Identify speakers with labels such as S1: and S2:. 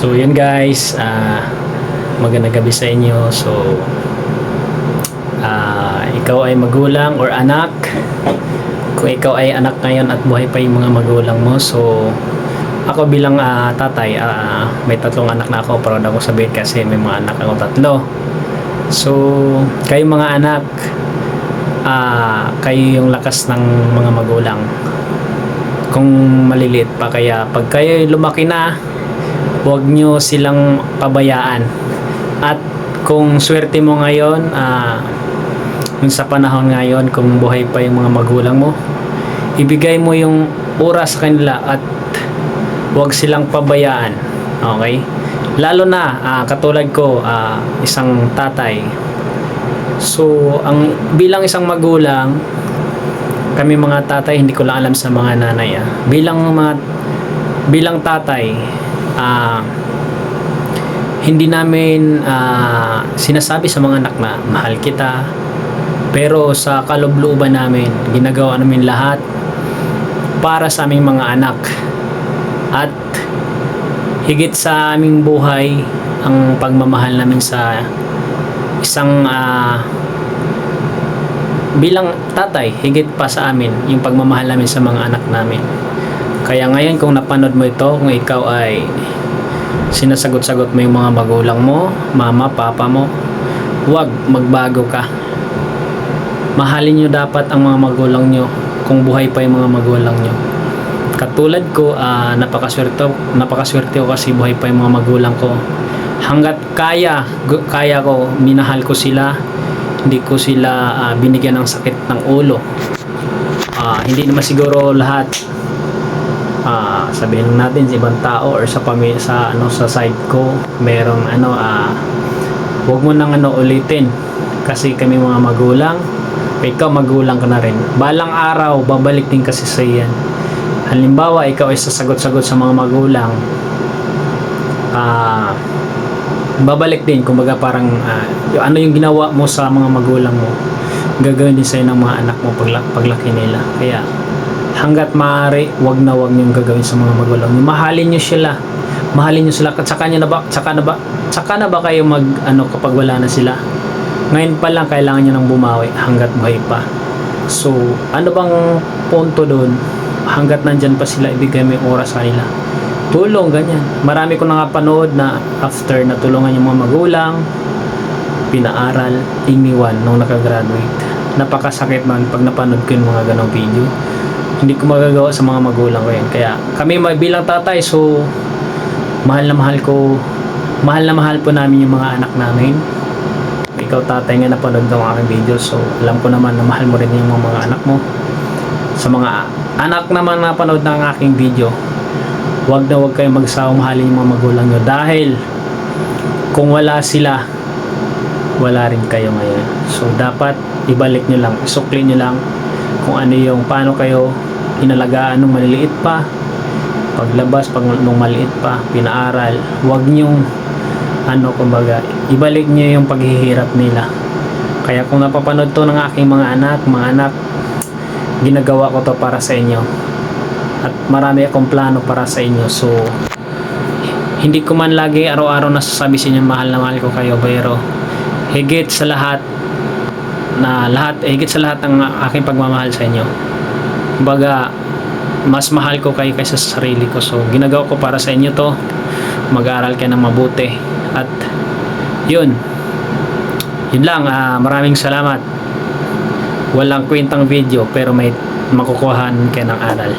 S1: So yun guys, ah magandang gabi sa inyo. So ah ikaw ay magulang or anak. Kung ikaw ay anak ngayon at buhay pa yung mga magulang mo, so ako bilang ah, tatay, ah, may tatlong anak na ako, proud ako sabihin kasi may mga anak ako tatlo. So, kayo mga anak, ah, kayo yung lakas ng mga magulang. Kung maliliit pa kaya pag kayo lumaki na, huwag nyo silang pabayaan. At kung swerte mo ngayon, yung sa panahon ngayon, kung buhay pa yung mga magulang mo, ibigay mo yung oras sa kanila at huwag silang pabayaan. Okay? Lalo na, ah, katulad ko, ah, isang tatay. So, ang bilang isang magulang, kami mga tatay, hindi ko lang alam sa mga nanay. Ah. Bilang mga bilang tatay, ah, hindi namin ah, sinasabi sa mga anak na mahal kita. Pero sa kalooban namin, ginagawa namin lahat para sa aming mga anak. At higit sa aming buhay, ang pagmamahal namin sa isang ah, bilang tatay, higit pa sa amin yung pagmamahal namin sa mga anak namin. Kaya ngayon kung napanood mo ito, kung ikaw ay sinasagot-sagot mo yung mga magulang mo, mama, papa mo, huwag magbago ka. Mahalin nyo dapat ang mga magulang nyo kung buhay pa yung mga magulang nyo. Katulad ko, ah, napakaswerte, napakaswerte ko kasi buhay pa yung mga magulang ko. Hanggat kaya, kaya ko, minahal ko sila, hindi ko sila ah, binigyan ng sakit ng ulo. Ah, hindi naman siguro lahat ah sabihin natin sa ibang tao or sa pamilya sa ano sa side ko merong ano ah wag mo nang ano ulitin. Kasi kami mga magulang ikaw magulang ka na rin. Balang araw babalik din kasi sa iyan. Halimbawa ikaw ay sasagot-sagot sa mga magulang ah babalik din. Kumbaga parang yung ano yung ginawa mo sa mga magulang mo gagawin din sa'yo ng mga anak mo pagla- paglaki nila. Kaya hanggat maaari wag na wag niyong gagawin sa mga magulang niyo. Mahalin niyo sila. Mahalin niyo sila. At saka niyo na ba saka na ba saka na ba kayo mag ano kapag wala na sila? Ngayon pa lang kailangan niyo nang bumawi hanggat buhay pa. So ano bang punto doon? Hanggat nandyan pa sila ibigay mo yung oras sa kanila. Tulong ganyan. Marami ko nakapanood na after natulungan yung mga magulang pinaaral iniwan nung nakagraduate. Napakasakit man pag napanood ko yung mga ganong video hindi ko magagawa sa mga magulang ko yun. Kaya kami may bilang tatay so mahal na mahal ko mahal na mahal po namin yung mga anak namin. Ikaw tatay nga napanood ng aking video so alam ko naman na mahal mo rin yung mga, mga anak mo. Sa mga anak naman na panood ng aking video wag na wag kayong magsawang mahalin yung mga magulang nyo dahil kung wala sila wala rin kayo ngayon. So dapat ibalik nyo lang isukli nyo lang kung ano yung paano kayo inalagaan nung maliliit pa. Paglabas pag nung maliit pa pinaaral. Wag nyong ano kumbaga ibalik nyo yung paghihirap nila. Kaya kung napapanood to ng aking mga anak mga anak ginagawa ko to para sa inyo. At marami akong plano para sa inyo. So hindi ko man lagi araw-araw nasasabi sa inyo mahal na mahal ko kayo pero higit sa lahat na lahat higit sa lahat ng aking pagmamahal sa inyo kumbaga mas mahal ko kayo kaysa sa sarili ko. So ginagawa ko para sa inyo to. Mag-aaral kayo ng mabuti. At yun. Yun lang. Ah, maraming salamat. Walang kwentang video pero may makukuhan kayo ng aral